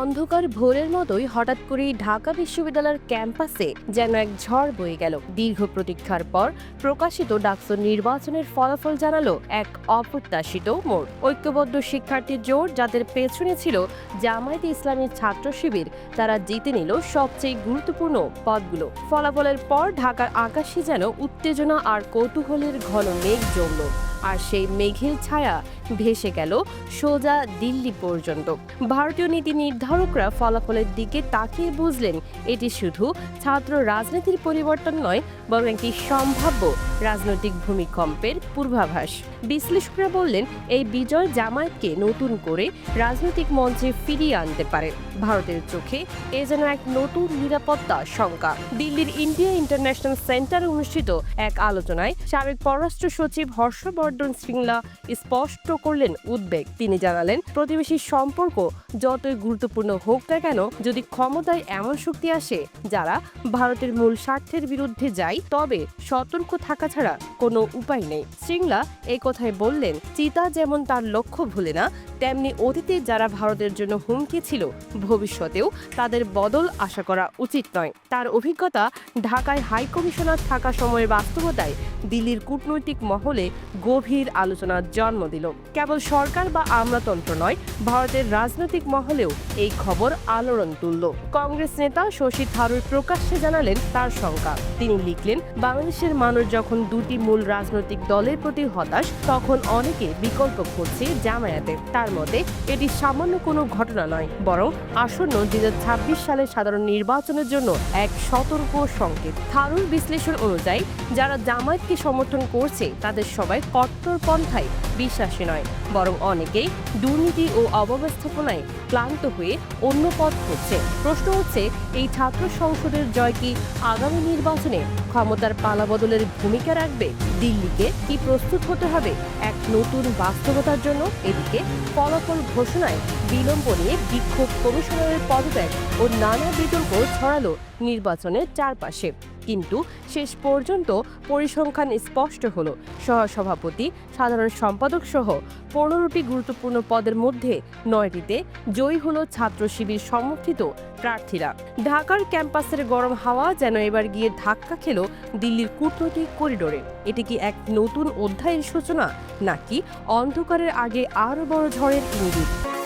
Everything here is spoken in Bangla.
অন্ধকার ভোরের মতোই হঠাৎ করেই ঢাকা বিশ্ববিদ্যালয়ের ক্যাম্পাসে যেন এক ঝড় বয়ে গেল। দীর্ঘ প্রতীক্ষার পর প্রকাশিত ডাকসুর নির্বাচনের ফলাফল জানালো এক অপ্রত্যাশিত মোড়। ঐক্যবদ্ধ শিক্ষার্থীর জোর যাদের পেছনে ছিল জামায়াতে ইসলামীর ছাত্র শিবির, তারা জিতে নিল সবচেয়ে গুরুত্বপূর্ণ পদগুলো। ফলাফলের পর ঢাকার আকাশে যেন উত্তেজনা আর কৌতূহলের ঘন মেঘ জমল। আর সেই মেঘের ছায়া ভেসে গেল সোজা দিল্লি পর্যন্ত। ভারতীয় নীতি নির্ধারকরা ফলাফলের দিকে তাকিয়ে বুঝলেন, এটি শুধু ছাত্র রাজনীতির পরিবর্তন নয়, বরং একটি সম্ভাব্য রাজনৈতিক ভূমিকম্পের পূর্বাভাস। বিশ্লেষকরা বললেন, এই বিজয় জামায়াতকে নতুন করে রাজনৈতিক মঞ্চে ফিরিয়ে আনতে পারে। ভারতের চোখে এ যেন এক নতুন নিরাপত্তা শঙ্কা। দিল্লির ইন্ডিয়া ইন্টারন্যাশনাল সেন্টার অনুষ্ঠিত এক আলোচনায় সাবেক পররাষ্ট্র সচিব হর্ষবর্ধন শ্রীংলা স্পষ্ট করলেন উদ্বেগ। তিনি জানালেন প্রতিবেশী সম্পর্ক যতই গুরুত্বপূর্ণ হোক না কেন, যদি ক্ষমতায় এমন শক্তি আসে যারা ভারতের মূল স্বার্থের বিরুদ্ধে যায়, তবে সতর্ক থাকা ছাড়া কোনো উপায় নেই। সিংলা এই কথায় বললেন, চিতা যেমন তার লক্ষ্য ভুলে না, তেমনি অতীতে যারা ভারতের জন্য হুমকি ছিল, ভবিষ্যতেও তাদের বদল আশা করা উচিত নয়। তার অভিজ্ঞতা, ঢাকায় হাইকমিশনার থাকা সময়ের বাস্তবতায় দিল্লির কূটনৈতিক মহলে গভীর আলোচনার জন্ম দিল। কেবল সরকার বা আমলাতন্ত্র নয়, ভারতের রাজনৈতিক মহলেও এই খবর আলোড়ন তুলল। কংগ্রেস নেতা শশী থারুর প্রকাশ্যে জানালেন তার শঙ্কা। তিনি লিখলেন, বাংলাদেশের মানুষ যখন দুটি মূল রাজনৈতিক দলের প্রতি হতাশ, তখন অনেকে বিকল্প খুঁজছে জামায়াতে। তার মতে, এটি সামান্য কোনো ঘটনা নয়, বরং আসন্ন দুই হাজার ছাব্বিশ সালের সাধারণ নির্বাচনের জন্য এক সতর্ক সংকেত। থারুর বিশ্লেষণ অনুযায়ী, যারা জামায়াতকে সমর্থন করছে, তাদের সবাই কট্টরপন্থায় বিশ্বাসী নয়, বরং অনেকেই দুর্নীতি ও অব্যবস্থাপনায় ক্লান্ত হয়ে অন্য পথ খুঁজছে। প্রশ্ন হচ্ছে, এই ছাত্র সংসদের জয় কি আগামী নির্বাচনে ক্ষমতার পালাবদলের ভূমিকা রাখবে? দিল্লিকে কি প্রস্তুত হতে হবে? এক নতুন বাস্তবতার জন্য এদিকে ফলাফল ঘোষণায় বিলম্ব নিয়ে বিক্ষোভ কমিশনারের পদত্যাগ ও নানা বিতর্ক ছড়ালো নির্বাচনের চারপাশে। কিন্তু শেষ পর্যন্ত পরিসংখ্যান স্পষ্ট হল। সহসভাপতি, সাধারণ সম্পাদক সহ পনেরোটি গুরুত্বপূর্ণ পদের মধ্যে নয়টিতে জয়ী হল ছাত্র শিবির সমর্থিত প্রার্থীরা। ঢাকার ক্যাম্পাসের গরম হাওয়া যেন এবার গিয়ে ধাক্কা খেল দিল্লির কূটনৈতিক করিডোরে। এটি কি এক নতুন অধ্যায়ের সূচনা, নাকি অন্ধকারের আগে আরও বড় ঝড়ের ইঙ্গিত?